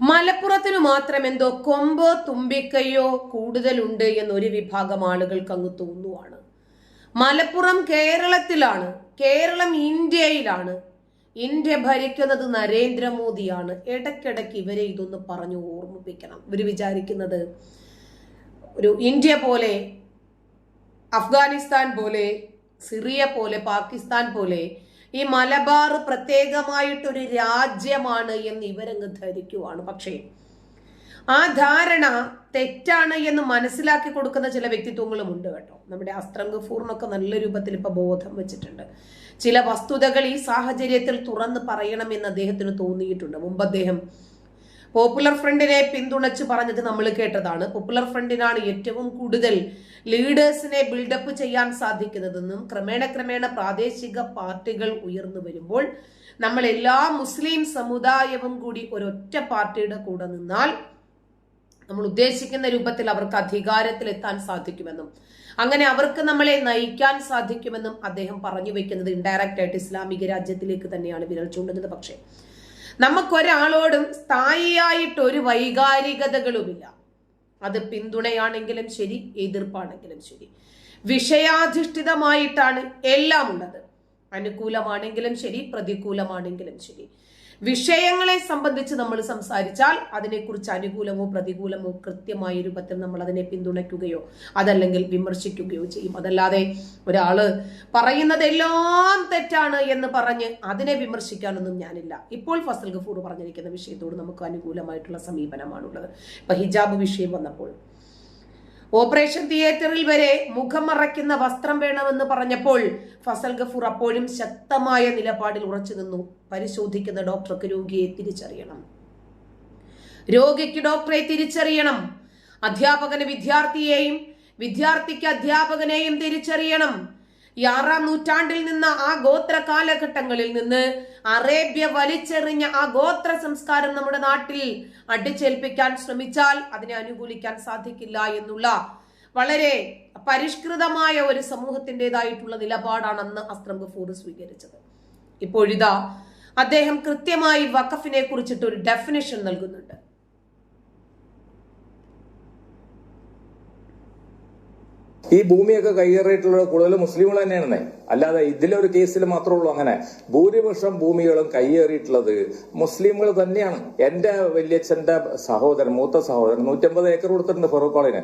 മലപ്പുറത്തിന് മാത്രം എന്തോ കൊമ്പോ തുമ്പിക്കയോ കൂടുതലുണ്ട് എന്നൊരു വിഭാഗം ആളുകൾക്ക് അങ്ങ് തോന്നുവാണ്. മലപ്പുറം കേരളത്തിലാണ് കേരളം ഇന്ത്യയിലാണ്. ഇന്ത്യ ഭരിക്കുന്നത് നരേന്ദ്രമോദിയാണ്. ഇടയ്ക്കിടയ്ക്ക് ഇവരെ ഇതൊന്ന് പറഞ്ഞു ഓർമ്മിപ്പിക്കണം. ഇവർ വിചാരിക്കുന്നത് ഒരു ഇന്ത്യ പോലെ അഫ്ഗാനിസ്ഥാൻ പോലെ സിറിയ പോലെ പാകിസ്ഥാൻ പോലെ ഈ മലബാർ പ്രത്യേകമായിട്ടൊരു രാജ്യമാണ് എന്ന് ഇവരങ്ങ് ധരിക്കുവാണ്. പക്ഷേ ആ ധാരണ തെറ്റാണ് എന്ന് മനസ്സിലാക്കി കൊടുക്കുന്ന ചില വ്യക്തിത്വങ്ങളും ഉണ്ട് കേട്ടോ. നമ്മുടെ അസ്ത്രം ഗഫൂറിനൊക്കെ നല്ല രൂപത്തിൽ ഇപ്പൊ ബോധം വെച്ചിട്ടുണ്ട്. ചില വസ്തുതകൾ ഈ സാഹചര്യത്തിൽ തുറന്ന് പറയണമെന്ന് അദ്ദേഹത്തിന് തോന്നിയിട്ടുണ്ട്. മുമ്പ് അദ്ദേഹം പോപ്പുലർ ഫ്രണ്ടിനെ പിന്തുണച്ച് പറഞ്ഞത് നമ്മൾ കേട്ടതാണ്. പോപ്പുലർ ഫ്രണ്ടിനാണ് ഏറ്റവും കൂടുതൽ ലീഡേഴ്സിനെ ബിൽഡപ്പ് ചെയ്യാൻ സാധിക്കുന്നതെന്നും ക്രമേണ ക്രമേണ പ്രാദേശിക പാർട്ടികൾ ഉയർന്നു വരുമ്പോൾ നമ്മൾ എല്ലാ മുസ്ലിം സമുദായവും കൂടി ഒരൊറ്റ പാർട്ടിയുടെ കൂടെ നിന്നാൽ നമ്മൾ ഉദ്ദേശിക്കുന്ന രൂപത്തിൽ അവർക്ക് അധികാരത്തിൽ എത്താൻ സാധിക്കുമെന്നും അങ്ങനെ അവർക്ക് നമ്മളെ നയിക്കാൻ സാധിക്കുമെന്നും അദ്ദേഹം പറഞ്ഞു വെക്കുന്നത് ഇൻഡയറക്റ്റ് ആയിട്ട് ഇസ്ലാമിക രാജ്യത്തിലേക്ക് തന്നെയാണ് വിരൽ ചൂണ്ടുന്നത്. പക്ഷേ നമുക്കൊരാളോടും സ്ഥായിയായിട്ട് ഒരു വൈകാരികതകളുമില്ല. അത് പിന്തുണയാണെങ്കിലും ശരി എതിർപ്പാണെങ്കിലും ശരി. വിഷയാധിഷ്ഠിതമായിട്ടാണ് എല്ലാം ഉള്ളത് അനുകൂലമാണെങ്കിലും ശരി പ്രതികൂലമാണെങ്കിലും ശരി. വിഷയങ്ങളെ സംബന്ധിച്ച് നമ്മൾ സംസാരിച്ചാൽ അതിനെക്കുറിച്ച് അനുകൂലമോ പ്രതികൂലമോ കൃത്യമായ രൂപത്തിൽ നമ്മൾ അതിനെ പിന്തുണയ്ക്കുകയോ അതല്ലെങ്കിൽ വിമർശിക്കുകയോ ചെയ്യും. അതല്ലാതെ ഒരാൾ പറയുന്നതെല്ലാം തെറ്റാണ് എന്ന് പറഞ്ഞ് അതിനെ വിമർശിക്കാനൊന്നും ഞാനില്ല. ഇപ്പോൾ ഫസൽ ഗഫൂർ പറഞ്ഞിരിക്കുന്ന വിഷയത്തോട് നമുക്ക് അനുകൂലമായിട്ടുള്ള സമീപനമാണുള്ളത്. ഇപ്പൊ ഹിജാബ് വിഷയം വന്നപ്പോൾ ഓപ്പറേഷൻ തിയേറ്ററിൽ വരെ മുഖം മറയ്ക്കുന്ന വസ്ത്രം വേണമെന്ന് പറഞ്ഞപ്പോൾ ഫസൽ ഗഫൂർ അപ്പോഴും ശക്തമായ നിലപാടിൽ ഉറച്ചു നിന്നു. പരിശോധിക്കുന്ന ഡോക്ടർക്ക് രോഗിയെ തിരിച്ചറിയണം. രോഗിക്ക് ഡോക്ടറെ തിരിച്ചറിയണം. അധ്യാപകന് വിദ്യാർത്ഥിയെയും വിദ്യാർത്ഥിക്ക് അധ്യാപകനെയും തിരിച്ചറിയണം. ഈ ആറാം നൂറ്റാണ്ടിൽ നിന്ന് ആ ഗോത്ര കാലഘട്ടങ്ങളിൽ നിന്ന് അറേബ്യ വലിച്ചെറിഞ്ഞ ആ ഗോത്ര സംസ്കാരം നമ്മുടെ നാട്ടിൽ അടിച്ചേൽപ്പിക്കാൻ ശ്രമിച്ചാൽ അതിനെ അനുകൂലിക്കാൻ സാധിക്കില്ല എന്നുള്ള വളരെ പരിഷ്കൃതമായ ഒരു സമൂഹത്തിന്റെതായിട്ടുള്ള നിലപാടാണ് അന്ന് അസ്ത്രം ഗഫൂർ സ്വീകരിച്ചത്. ഇപ്പോഴിതാ അദ്ദേഹം കൃത്യമായി വഖഫിനെ കുറിച്ചിട്ട് ഒരു ഡെഫിനേഷൻ നൽകുന്നുണ്ട്. ഈ ഭൂമിയൊക്കെ കൈയേറിയിട്ടുള്ളത് കൂടുതൽ മുസ്ലിങ്ങൾ തന്നെയാണെന്നേ. അല്ലാതെ ഇതിലൊരു കേസിൽ മാത്രമേ ഉള്ളൂ അങ്ങനെ. ഭൂരിപക്ഷം ഭൂമികളും കൈയേറിയിട്ടുള്ളത് മുസ്ലിങ്ങൾ തന്നെയാണ്. എന്റെ വല്യച്ഛന്റെ സഹോദരൻ മൂത്ത സഹോദരൻ നൂറ്റമ്പത് ഏക്കർ കൊടുത്തിട്ടുണ്ട് ഫറൂഖ് കോളേജിന്.